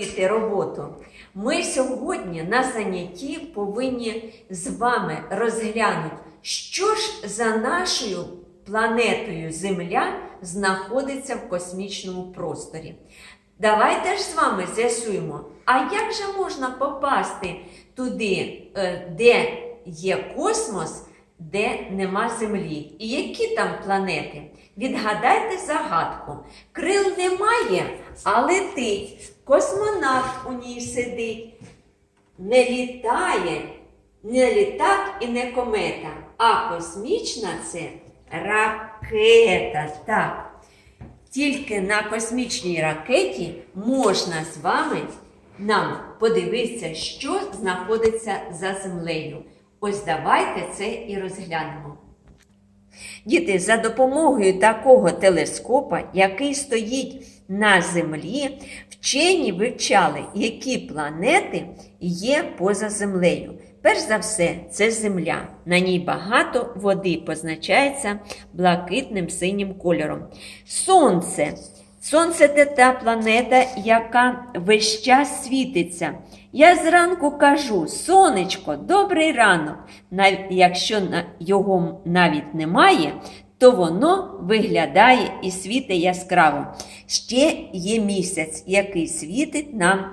робити роботу. Ми сьогодні на занятті повинні з вами розглянути, що ж за нашою планетою Земля знаходиться в космічному просторі. Давайте ж з вами з'ясуємо, а як же можна попасти туди, е, де є космос, де нема Землі? І які там планети? Відгадайте загадку. Крил немає, а летить. Космонавт у ній сидить. Не літає, не літак і не комета, а космічна це ракета. Так. Тільки на космічній ракеті можна з вами нам подивитися, що знаходиться за землею. Ось давайте це і розглянемо. Діти, за допомогою такого телескопа, який стоїть на землі, вчені вивчали, які планети є поза землею. Перш за все, це Земля. На ній багато води позначається блакитним синім кольором. Сонце. Сонце це та планета, яка весь час світиться. Я зранку кажу: сонечко, добрий ранок. Якщо його навіть немає, то воно виглядає і світить яскраво. Ще є місяць, який світить нам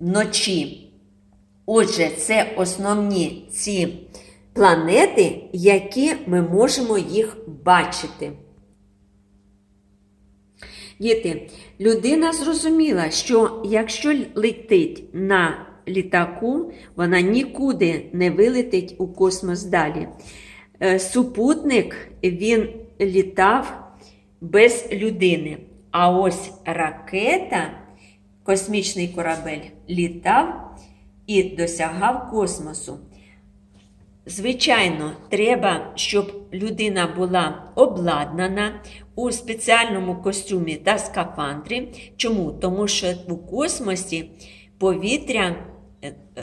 вночі. Отже, це основні ці планети, які ми можемо їх бачити. Діти, людина зрозуміла, що якщо летить на літаку, вона нікуди не вилетить у космос далі. Е, Супутник він літав без людини. А ось ракета, космічний корабель, літав і досягав космосу. Звичайно, треба, щоб людина була обладнана у спеціальному костюмі та скафандрі. Чому? Тому що у космосі повітря е, е,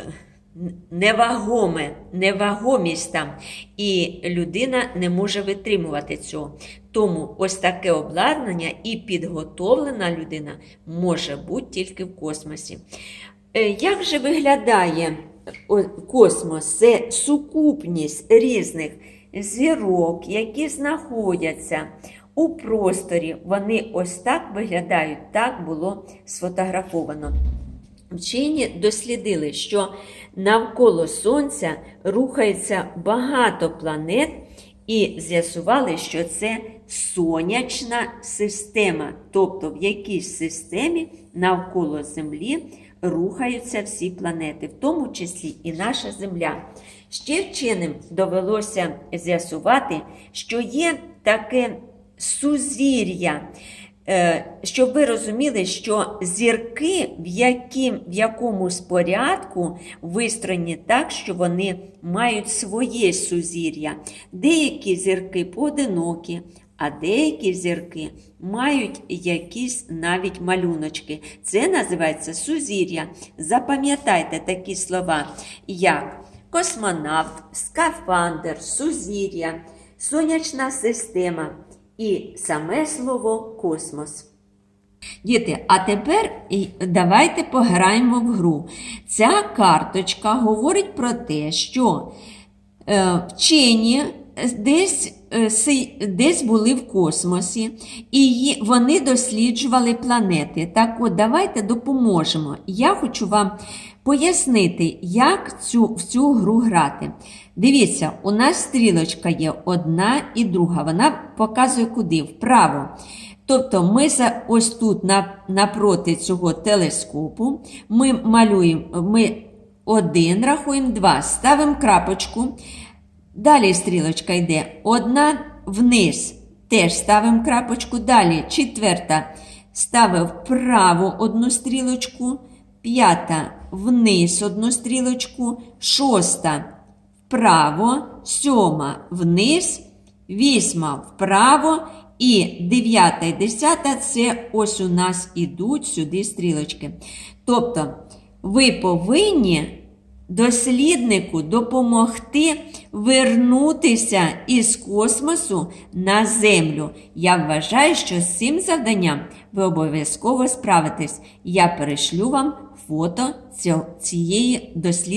невагоме, невагомість там, і людина не може витримувати цього. Тому ось таке обладнання і підготовлена людина може бути тільки в космосі. Е, Як же виглядає космос? Це сукупність різних зірок, які знаходяться у просторі. Вони ось так виглядають, так було сфотографовано. Вчені дослідили, що навколо Сонця рухається багато планет, і з'ясували, що це сонячна система, тобто в якійсь системі навколо Землі рухаються всі планети, в тому числі і наша Земля. Ще вченим довелося з'ясувати, що є таке сузір'я. Е, Щоб ви розуміли, що зірки в, яким, в якомусь порядку вистроєні так, що вони мають своє сузір'я. Деякі зірки поодинокі, а деякі зірки мають якісь навіть малюночки. Це називається сузір'я. Запам'ятайте такі слова, як космонавт, скафандр, сузір'я, сонячна система і саме слово космос. Діти, а тепер давайте пограємо в гру. Ця карточка говорить про те, що е, вчені десь, е, десь були в космосі, і вони досліджували планети. Так от, давайте допоможемо. Я хочу вам пояснити, як цю, в цю гру грати. Дивіться, у нас стрілочка є одна і друга. Вона показує куди? Вправо. Тобто ми за, ось тут на, напроти цього телескопу ми малюємо, ми один рахуємо, два, ставимо крапочку. Далі стрілочка йде. Одна вниз, теж ставимо крапочку. Далі четверта. Ставив вправо одну стрілочку, п'ята вниз одну стрілочку, шоста вправо, сьома вниз, вісьма вправо. І дев'ята і десята це ось у нас ідуть сюди стрілочки. Тобто ви повинні досліднику допомогти вернутися із космосу на Землю. Я вважаю, що з цим завданням ви обов'язково справитесь. Я перешлю вам фото цієї дослідниці.